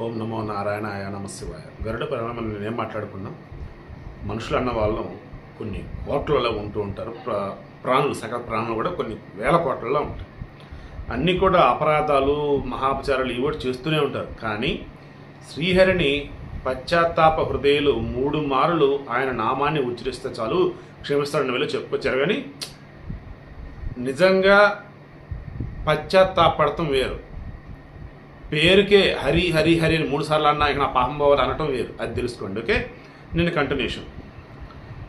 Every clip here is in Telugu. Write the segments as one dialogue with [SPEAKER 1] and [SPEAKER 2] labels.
[SPEAKER 1] ఓం నమో నారాయణాయ నమ శివాయ గరుడ పరిణామం నేనేం మాట్లాడుకున్నాం. మనుషులు అన్న వాళ్ళు కొన్ని కోట్లలో ఉంటూ ఉంటారు. ప్రా ప్రాణులు సకల ప్రాణులు కూడా కొన్ని వేల కోట్లలో ఉంటాయి. అన్నీ కూడా అపరాధాలు మహాపచారాలు ఇవి కూడా చేస్తూనే ఉంటారు. కానీ శ్రీహరిని పశ్చాత్తాప హృదయులు మూడు మారులు ఆయన నామాన్ని ఉచ్చరిస్తే చాలు క్షమిస్తాడని వెళ్ళి చెప్పుకొచ్చారు. కానీ నిజంగా పశ్చాత్తాపడటం వేరు. పేరుకే హరి హరి హరి అని మూడు సార్లు అన్నా ఇక నా పాపం పోవాలి అనటం వేరు. అది తెలుసుకోండి ఓకే? నేను కంటిన్యూషన్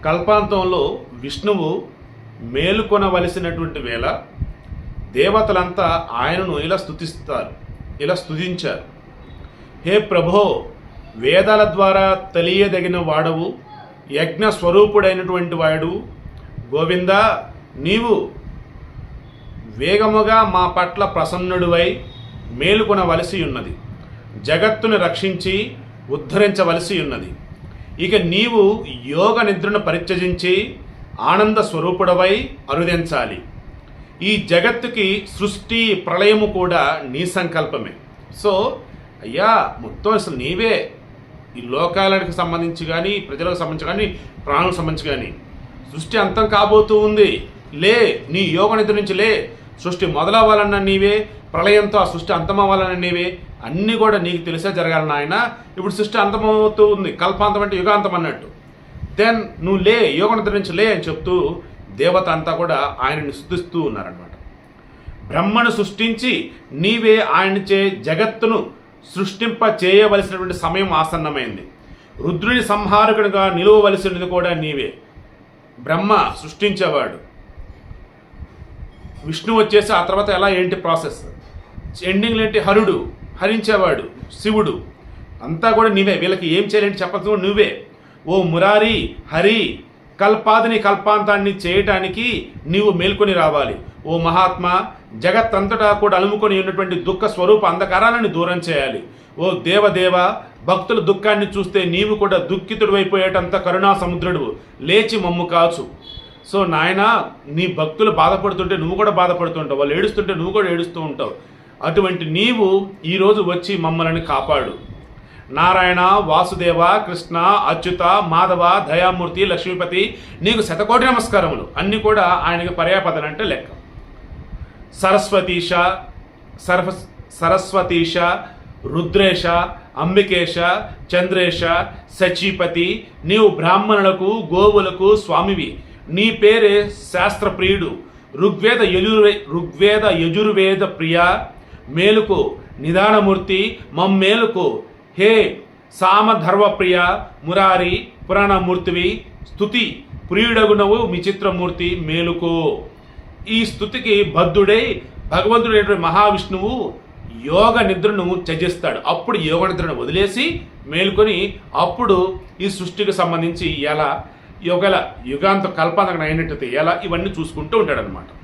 [SPEAKER 1] కల్పాంతంలో విష్ణువు మేలుకొనవలసినటువంటి వేళ దేవతలంతా ఆయనను ఇలా స్తుతిస్తారు ఇలా స్థుతించారు హే ప్రభో వేదాల ద్వారా తెలియదగిన వాడవు యజ్ఞ స్వరూపుడైనటువంటి వాడు. గోవింద నీవు వేగముగా మా పట్ల ప్రసన్నుడివై మేలుకొనవలసి ఉన్నది జగత్తును రక్షించి ఉద్ధరించవలసి ఉన్నది ఇక నీవు యోగ నిద్రను పరిత్యజించి ఆనంద స్వరూపుడవై అరుదించాలి. ఈ జగత్తుకి సృష్టి ప్రళయము కూడా నీ సంకల్పమే. సో అయ్యా మొత్తం అసలు నీవే. ఈ లోకాలకు సంబంధించి కానీ ప్రజలకు సంబంధించి కానీ ప్రాణులకు సంబంధించి కానీ సృష్టి అంతం కాబోతూ ఉంది. లే నీ యోగ నిద్ర నుంచి లే. సృష్టి మొదలవ్వాలన్న నీవే ప్రళయంతో ఆ సృష్టి అంతమవ్వాలన్న నీవే అన్నీ కూడా నీకు తెలిసే జరగాలి నాయన. ఇప్పుడు సృష్టి అంతమవుతూ ఉంది కల్పాంతం అంటే యుగాంతం అన్నట్టు. దెన్ నువ్వు లే యోగ నుంచి లే అని చెప్తూ దేవత అంతా కూడా ఆయనని స్థుతిస్తూ ఉన్నారనమాట బ్రహ్మను సృష్టించి నీవే ఆయనచే జగత్తును సృష్టింప చేయవలసినటువంటి సమయం ఆసన్నమైంది. రుద్రుని సంహారకునిగా నిలువవలసినది కూడా నీవే. బ్రహ్మ సృష్టించేవాడు. విష్ణు వచ్చేసి ఆ తర్వాత ఎలా ఏంటి ప్రాసెస్? ఎండింగ్లు ఏంటి హరుడు హరించేవాడు శివుడు. అంతా కూడా నీవే. వీళ్ళకి ఏం చేయాలంటే చెప్పచ్చు నువ్వే. ఓ మురారి హరి కల్పాదిని కల్పాంతాన్ని చేయటానికి నీవు మేల్కొని రావాలి. ఓ మహాత్మా జగత్తంతటా కూడా అలుముకొని ఉన్నటువంటి దుఃఖ స్వరూప అంధకారాలను దూరం చేయాలి. ఓ దేవదేవ భక్తుల దుఃఖాన్ని చూస్తే నీవు కూడా దుఃఖితుడు అయిపోయేటంత కరుణా సముద్రుడు లేచి మమ్ము కాచు. సో నాయన నీ భక్తులు బాధపడుతుంటే నువ్వు కూడా బాధపడుతుంటావు. వాళ్ళు ఏడుస్తుంటే నువ్వు కూడా ఏడుస్తూ ఉంటావు. అటువంటి నీవు ఈరోజు వచ్చి మమ్మల్ని కాపాడు. నారాయణ వాసుదేవ కృష్ణ అచ్యుత మాధవ దయామూర్తి లక్ష్మీపతి నీకు శతకోటి నమస్కారములు. అన్నీ కూడా ఆయనకి పర్యాపదలు అంటే లెక్క. సరస్వతీష సరఫ సరస్వతీష రుద్రేష అంబికేశ చంద్రేశ సచీపతి నీవు బ్రాహ్మణులకు గోవులకు స్వామివి. నీ పేరే శాస్త్రప్రియుడు. ఋగ్వేద యజుర్వే ఋగ్వేద యజుర్వేద ప్రియ మేలుకు నిదానమూర్తి మమ్మేలుకు. హే సామధర్వప్రియ మురారి పురాణమూర్తివి స్థుతి ప్రియుడగునవు విచిత్రమూర్తి మేలుకో. ఈ స్థుతికి బద్ధుడై భగవంతుడైనటువంటి మహావిష్ణువు యోగ నిద్రను త్యజిస్తాడు. అప్పుడు యోగ నిద్రను వదిలేసి మేల్కొని అప్పుడు ఈ సృష్టికి సంబంధించి ఎలా ఒకవేళ యుగాంత కల్పన అయినట్టయితే ఎలా ఇవన్నీ చూసుకుంటూ ఉంటాడనమాట